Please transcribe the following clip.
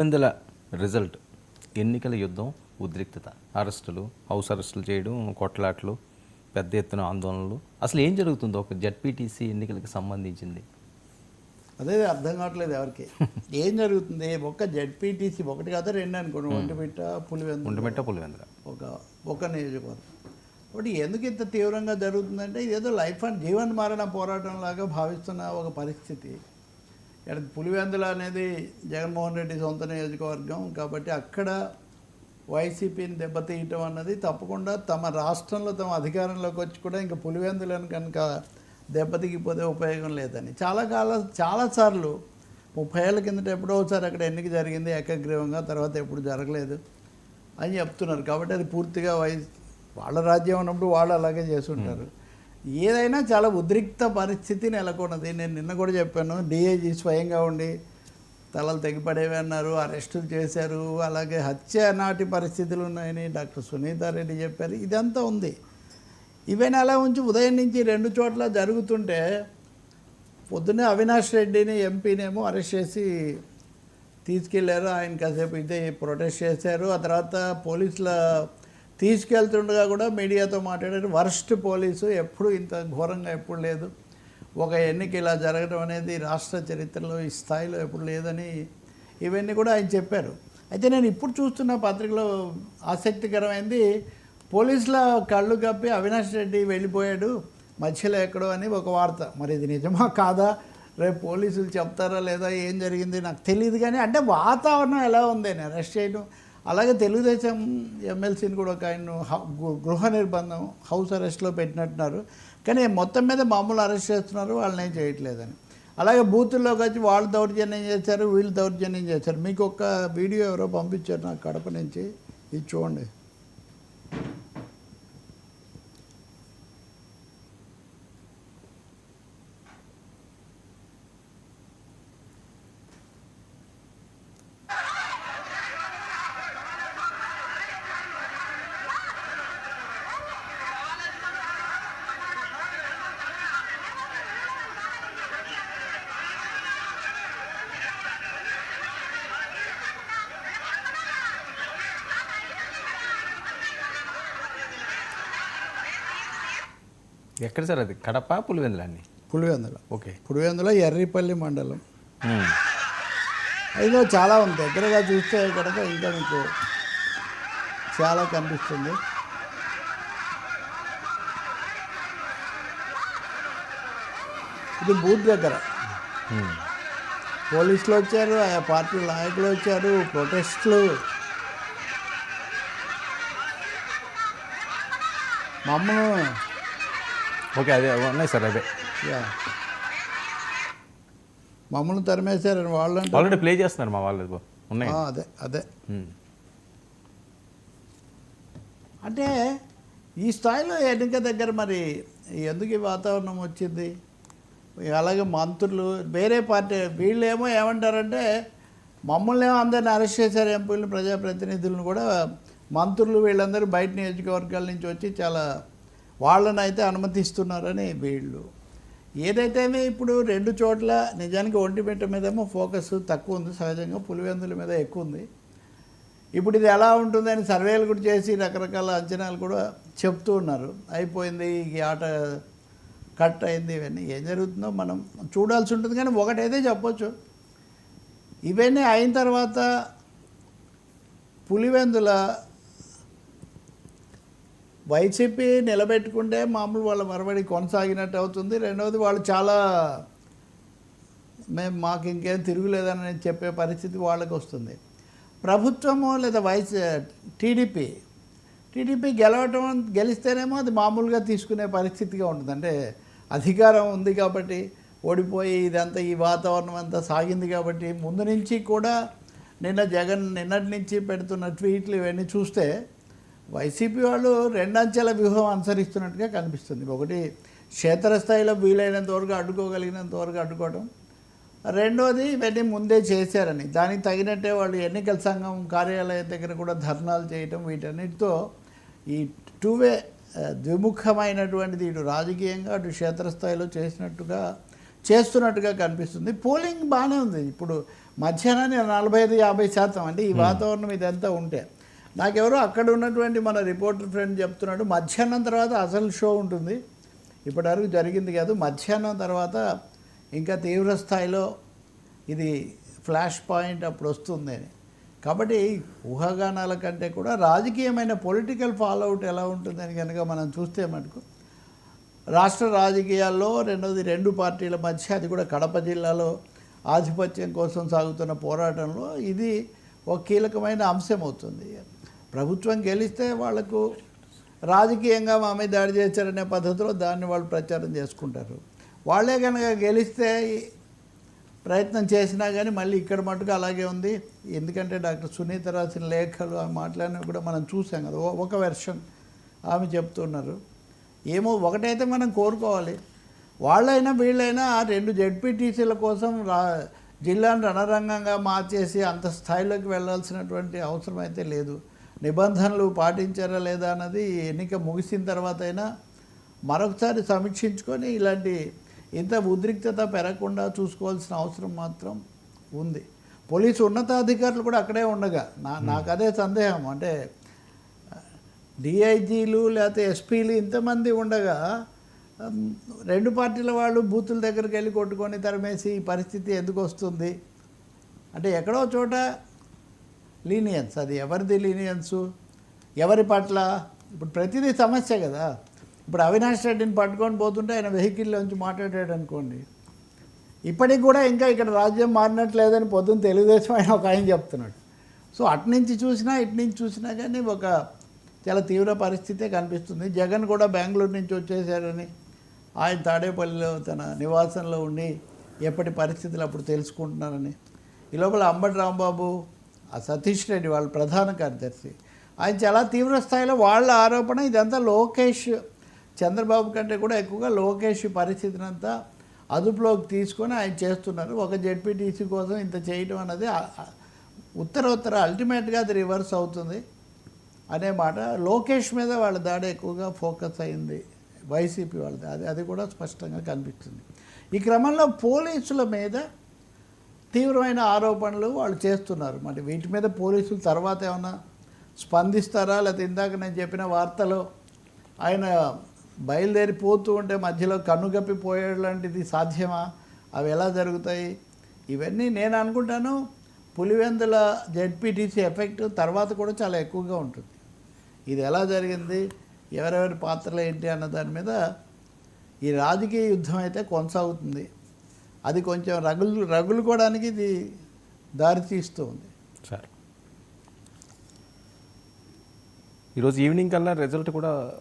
వందల రిజల్ట్. ఎన్నికల యుద్ధం ఉద్రిక్తత. అరెస్టులు హౌస్ అరెస్టులు చేయడం కొట్లాట్లు పెద్ద ఎత్తున ఆందోళనలు. అసలు ఏం జరుగుతుందో? ఒక జడ్పీటీసీ ఎన్నికలకు సంబంధించింది. అదే అర్థం కావట్లేదు ఎవరికి. ఏం జరుగుతుంది? ఒక్క జెడ్పీటీసీ ఒకటి కాదు రెండు అనుకోండి. ఒంటిమిట్ట పులివెందు ఉంటమెట్ట పులివెందుల. ఒక ఒక నియోజకవర్గం. ఒకటి ఎందుకు ఇంత తీవ్రంగా జరుగుతుందంటే ఇదేదో లైఫ్ అండ్ జీవన్ మరణ పోరాటం లాగా భావిస్తున్న ఒక పరిస్థితి. ఇక్కడ పులివెందుల అనేది జగన్మోహన్ రెడ్డి సొంత నియోజకవర్గం కాబట్టి అక్కడ వైసీపీని దెబ్బతీయటం అన్నది తప్పకుండా తమ రాష్ట్రంలో తమ అధికారంలోకి వచ్చి కూడా ఇంకా పులివెందులను కనుక దెబ్బతిగిపోతే ఉపయోగం లేదని. చాలా కాల చాలాసార్లు ముప్పై ఏళ్ళ కిందట ఎప్పుడో ఒకసారి అక్కడ ఎన్నిక జరిగింది ఏకగ్రీవంగా తర్వాత ఎప్పుడు జరగలేదు అని చెప్తున్నారు. కాబట్టి అది పూర్తిగా వై వాళ్ళ రాజ్యం ఉన్నప్పుడు వాళ్ళు అలాగే చేస్తుంటారు. ఏదైనా చాలా ఉద్రిక్త పరిస్థితి నెలకొన్నది. నేను నిన్న కూడా చెప్పాను డిఐజీ స్వయంగా ఉండి తలలు తెగిపడేవి అన్నారు అరెస్టులు చేశారు అలాగే హత్య నాటి పరిస్థితులు ఉన్నాయని డాక్టర్ సునీతారెడ్డి చెప్పారు. ఇదంతా ఉంది. ఇవన్నీ అలా ఉంచి ఉదయం నుంచి రెండు చోట్ల జరుగుతుంటే పొద్దున్నే అవినాష్ రెడ్డిని ఎంపీనేమో అరెస్ట్ చేసి తీసుకెళ్ళారు. ఆయన కాసేపు ఇదే ప్రొటెస్ట్ చేశారు. ఆ తర్వాత పోలీసుల తీసుకెళ్తుండగా కూడా మీడియాతో మాట్లాడారు. వరస్ట్ పోలీసు ఎప్పుడు ఇంత ఘోరంగా ఎప్పుడు లేదు. ఒక ఎన్నిక ఇలా జరగడం అనేది రాష్ట్ర చరిత్రలో ఈ స్థాయిలో ఎప్పుడు లేదని ఇవన్నీ కూడా ఆయన చెప్పారు. అయితే నేను ఇప్పుడు చూస్తున్న పత్రికలో ఆసక్తికరమైంది పోలీసుల కళ్ళు కప్పి అవినాష్ రెడ్డి వెళ్ళిపోయాడు మధ్యలో ఎక్కడో అని ఒక వార్త. మరి ఇది నిజమా కాదా? రేపు పోలీసులు చెప్తారా లేదా? ఏం జరిగింది? నాకు తెలియదు కానీ అంటే వాతావరణం ఎలా ఉంది? నేను అరెస్ట్ చేయడం అలాగే తెలుగుదేశం ఎమ్మెల్సీని కూడా ఒక ఆయన గృహ నిర్బంధం హౌస్ అరెస్ట్లో పెట్టినట్టున్నారు. కానీ మొత్తం మీద మామూలు అరెస్ట్ చేస్తున్నారు వాళ్ళని ఏం చేయట్లేదని. అలాగే బూతుల్లోకి వచ్చి వాళ్ళు దౌర్జన్యం చేశారు వీళ్ళు దౌర్జన్యం చేశారు. మీకు ఒక వీడియో ఎవరో పంపించారు నాకు కడప నుంచి. ఇది చూడండి. ఎక్కడ సార్ అది? కడప పులివెందుల అండి పులివెందుల. ఓకే. పులివెందుల ఎర్రిపల్లి మండలం. ఇదిగో చాలా ఉంది. దగ్గరగా చూస్తే కనుక ఇంకా మీకు చాలా కనిపిస్తుంది. ఇది బూత్ దగ్గర. పోలీసులు వచ్చారు ఆయా పార్టీ నాయకులు వచ్చారు ప్రొటెస్ట్లు. మమ్మల్ని ఓకే అదే ఉన్నాయి సార్ అదే యా. మమ్మల్ని తరిమేశారని వాళ్ళు ఆల్రెడీ ప్లే చేస్తున్నారు మా వాళ్ళు ఉన్నాయి. అదే అదే. అంటే ఈ స్థాయిలో ఎన్నిక దగ్గర మరి ఎందుకు ఈ వాతావరణం వచ్చింది? అలాగే మంత్రులు వేరే పార్టీ వీళ్ళేమో ఏమంటారంటే మమ్మల్ని ఏమో అందరిని అరెస్ట్ చేశారు ఎంపీలను ప్రజాప్రతినిధులను కూడా మంత్రులు వీళ్ళందరూ బయట నియోజకవర్గాల నుంచి వచ్చి చాలా వాళ్ళని అయితే అనుమతిస్తున్నారని వీళ్ళు. ఏదైతేనే ఇప్పుడు రెండు చోట్ల నిజానికి ఒంటిమిట్ట మీదేమో ఫోకస్ తక్కువ ఉంది సహజంగా పులివెందుల మీద ఎక్కువ ఉంది. ఇప్పుడు ఇది ఎలా ఉంటుందని సర్వేలు కూడా చేసి రకరకాల అంచనాలు కూడా చెప్తూ ఉన్నారు. అయిపోయింది ఈ ఆట కట్ అయింది ఇవన్నీ. ఏం జరుగుతుందో మనం చూడాల్సి ఉంటుంది కానీ ఒకటైతే చెప్పొచ్చు. ఇవన్నీ అయిన తర్వాత పులివెందుల వైసీపీ నిలబెట్టుకుంటే మామూలు వాళ్ళ మరబడి కొనసాగినట్టు అవుతుంది. రెండవది వాళ్ళు చాలా మేము మాకు ఇంకేం తిరుగులేదని చెప్పే పరిస్థితి వాళ్ళకి వస్తుంది. ప్రభుత్వము లేదా వైస్ టీడీపీ టీడీపీ గెలవటం గెలిస్తేనేమో అది మామూలుగా తీసుకునే పరిస్థితిగా ఉంటుంది. అంటే అధికారం ఉంది కాబట్టి ఓడిపోయి ఇదంతా ఈ వాతావరణం అంతా సాగింది కాబట్టి ముందు నుంచి కూడా నిన్న జగన్ నిన్నటి నుంచి పెడుతున్న ట్వీట్లు ఇవన్నీ చూస్తే వైసీపీ వాళ్ళు రెండంచెల వ్యూహం అనుసరిస్తున్నట్టుగా కనిపిస్తుంది. ఒకటి క్షేత్రస్థాయిలో వీలైనంత వరకు అడ్డుకోగలిగినంత వరకు అడ్డుకోవడం రెండోది ఇవన్నీ ముందే చేశారని. దానికి తగినట్టే వాళ్ళు ఎన్నికల సంఘం కార్యాలయం దగ్గర కూడా ధర్నాలు చేయటం వీటన్నిటితో ఈ టూవే ద్విముఖమైనటువంటిది ఇటు రాజకీయంగా అటు క్షేత్రస్థాయిలో చేసినట్టుగా చేస్తున్నట్టుగా కనిపిస్తుంది. పోలింగ్ బాగానే ఉంది. ఇప్పుడు మధ్యాహ్నాన్ని నలభై ఐదు యాభై శాతం. అంటే ఈ వాతావరణం ఇదంతా ఉంటే. నాకెవరో అక్కడ ఉన్నటువంటి మన రిపోర్టర్ ఫ్రెండ్ చెప్తున్నాడు మధ్యాహ్నం తర్వాత అసలు షో ఉంటుంది. ఇప్పటివరకు జరిగింది కాదు మధ్యాహ్నం తర్వాత ఇంకా తీవ్ర స్థాయిలో ఇది ఫ్లాష్ పాయింట్ అప్పుడు వస్తుంది అని. కాబట్టి ఊహాగానాల కంటే కూడా రాజకీయమైన పొలిటికల్ ఫాలోఅవుట్ ఎలా ఉంటుందని కనుక మనం చూస్తే మటుకు రాష్ట్ర రాజకీయాల్లో రెండవది రెండు పార్టీల మధ్య అది కూడా కడప జిల్లాలో ఆధిపత్యం కోసం సాగుతున్న పోరాటంలో ఇది ఒక కీలకమైన అంశం అవుతుంది ప్రభుత్వం గెలిస్తే వాళ్ళకు రాజకీయంగా మా మీద దాడి చేశారనే పద్ధతిలో దాన్ని వాళ్ళు ప్రచారం చేసుకుంటారు. వాళ్ళే కనుక గెలిస్తే ప్రయత్నం చేసినా కానీ మళ్ళీ ఇక్కడ మటుకు అలాగే ఉంది. ఎందుకంటే డాక్టర్ సునీత రాసిన లేఖలు ఆ మాట్లాడినవి కూడా మనం చూసాం కదా. ఒక వెర్షన్ ఆమె చెప్తున్నారు. ఏమో ఒకటైతే మనం కోరుకోవాలి. వాళ్ళైనా వీళ్ళైనా ఆ రెండు జడ్పీటీసీల కోసం రా జిల్లాను రణరంగంగా మార్చేసి అంత స్థాయిలోకి వెళ్ళాల్సినటువంటి అవసరం అయితే లేదు. నిబంధనలు పాటించారా లేదా అన్నది ఎన్నిక ముగిసిన తర్వాత అయినా మరొకసారి సమీక్షించుకొని ఇలాంటి ఇంత ఉద్రిక్తత పెరగకుండా చూసుకోవాల్సిన అవసరం మాత్రం ఉంది. పోలీసు ఉన్నతాధికారులు కూడా అక్కడే ఉండగా నా నాకు అదే సందేహం. అంటే డిఐజీలు లేకపోతే ఎస్పీలు ఇంతమంది ఉండగా రెండు పార్టీల వాళ్ళు బూతుల దగ్గరికి వెళ్ళి కొట్టుకొని తరిమేసి ఈ పరిస్థితి ఎందుకు వస్తుంది? అంటే ఎక్కడో చోట లీనియన్స్ అది ఎవరిది లీనియన్సు ఎవరి పట్ల? ఇప్పుడు ప్రతిదీ సమస్య కదా. ఇప్పుడు అవినాష్ రెడ్డిని పట్టుకొని పోతుంటే ఆయన వెహికల్లోంచి మాట్లాడాడు అనుకోండి. ఇప్పటికి కూడా ఇంకా ఇక్కడ రాజ్యం మారినట్లేదని పొద్దున్న తెలుగుదేశం ఆయన ఒక ఆయన చెప్తున్నాడు. సో అటు నుంచి చూసినా ఇటు నుంచి చూసినా కానీ ఒక చాలా తీవ్ర పరిస్థితే కనిపిస్తుంది. జగన్ కూడా బెంగళూరు నుంచి వచ్చేసారని ఆయన తాడేపల్లిలో తన నివాసంలో ఉండి ఎప్పటి పరిస్థితులు అప్పుడు తెలుసుకుంటున్నారని. ఈ లోపల అంబటి రాంబాబు ఆ సతీష్ రెడ్డి వాళ్ళ ప్రధాన కార్యదర్శి. ఆయన చాలా తీవ్ర స్థాయిలో వాళ్ళ ఆరోపణ ఇదంతా లోకేష్ చంద్రబాబు కంటే కూడా ఎక్కువగా లోకేష్ పరిస్థితిని అంతా అదుపులోకి తీసుకొని ఆయన చేస్తున్నారు. ఒక జెడ్పీటీసీ కోసం ఇంత చేయటం అన్నది ఉత్తరోత్తర ఉత్తర ఉత్తర అల్టిమేట్గా అది రివర్స్ అవుతుంది అనే మాట. లోకేష్ మీద వాళ్ళ దాడి ఎక్కువగా ఫోకస్ అయింది వైసీపీ వాళ్ళది. అది అది కూడా స్పష్టంగా కనిపిస్తుంది. ఈ క్రమంలో పోలీసుల మీద తీవ్రమైన ఆరోపణలు వాళ్ళు చేస్తున్నారు. మరి వీటి మీద పోలీసులు తర్వాత ఏమైనా స్పందిస్తారా? లేకపోతే ఇందాక నేను చెప్పిన వార్తలో ఆయన బయలుదేరి పోతూ ఉంటే మధ్యలో కన్నుగప్పి లాంటిది సాధ్యమా? అవి ఎలా జరుగుతాయి? ఇవన్నీ నేను అనుకుంటాను పులివెందుల జెడ్పీటీసీ ఎఫెక్ట్ తర్వాత కూడా చాలా ఎక్కువగా ఉంటుంది. ఇది ఎలా జరిగింది? ఎవరెవరి పాత్రలు ఏంటి అన్న దాని మీద ఈ రాజకీయ యుద్ధం అయితే కొనసాగుతుంది. అది కొంచెం రగులు రగులుకోవడానికి ఇది దారితీస్తూ ఉంది. సార్. ఈరోజు ఈవినింగ్ కల్లా రిజల్ట్ కూడా